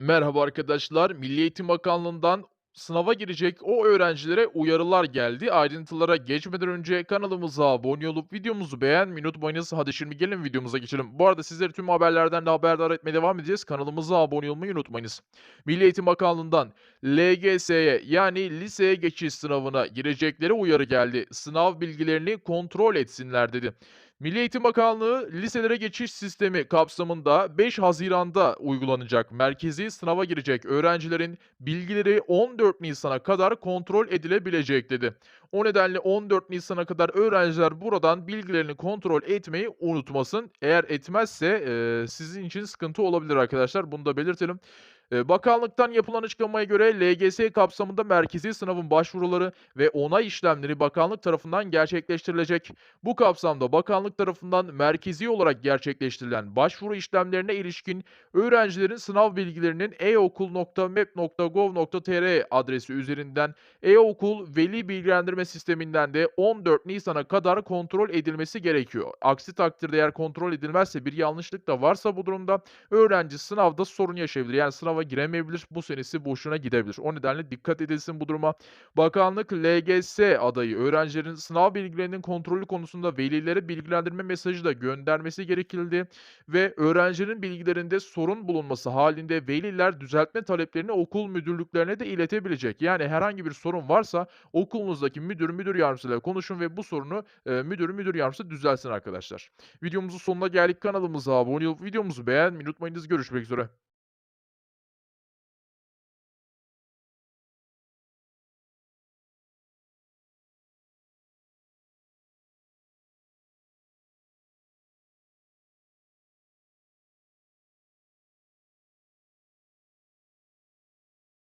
Merhaba arkadaşlar. Milli Eğitim Bakanlığı'ndan sınava girecek o öğrencilere uyarılar geldi. Ayrıntılara geçmeden önce kanalımıza abone olup videomuzu beğenmeyi unutmayınız. Hadi şimdi gelin videomuza geçelim. Bu arada sizleri tüm haberlerden de haberdar etmeye devam edeceğiz. Kanalımıza abone olmayı unutmayınız. Milli Eğitim Bakanlığı'ndan LGS'ye yani liseye geçiş sınavına girecekleri uyarı geldi. Sınav bilgilerini kontrol etsinler dedi. Milli Eğitim Bakanlığı liselere geçiş sistemi kapsamında 5 Haziran'da uygulanacak merkezi sınava girecek öğrencilerin bilgileri 14 Nisan'a kadar kontrol edilebilecek dedi. O nedenle 14 Nisan'a kadar öğrenciler buradan bilgilerini kontrol etmeyi unutmasın. Eğer etmezse eee, sizin için sıkıntı olabilir arkadaşlar. Bunu da belirtelim. Eee, bakanlıktan yapılan açıklamaya göre LGS kapsamında merkezi sınavın başvuruları ve onay işlemleri bakanlık tarafından gerçekleştirilecek. Bu kapsamda bakanlık tarafından merkezi olarak gerçekleştirilen başvuru işlemlerine ilişkin öğrencilerin sınav bilgilerinin eokul.mep.gov.tr adresi üzerinden e-okul veli bilgilendirme sisteminden de 14 Nisan'a kadar kontrol edilmesi gerekiyor. Aksi takdirde eğer kontrol edilmezse bir yanlışlık da varsa bu durumda öğrenci sınavda sorun yaşayabilir. Yani sınava giremeyebilir. Bu senesi boşuna gidebilir. O nedenle dikkat edilsin bu duruma. Bakanlık LGS adayı öğrencilerin sınav bilgilerinin kontrolü konusunda velilere bilgilendirme mesajı da göndermesi gerekildi ve öğrencinin bilgilerinde sorun bulunması halinde veliler düzeltme taleplerini okul müdürlüklerine de iletebilecek. Yani herhangi bir sorun varsa okulunuzdaki müdür, müdür yardımcısıyla konuşun ve bu sorunu e, müdür, müdür yardımcısı düzelsin arkadaşlar. Videomuzun sonuna geldik. Kanalımıza abone olup videomuzu beğenmeyi unutmayınız. Görüşmek üzere.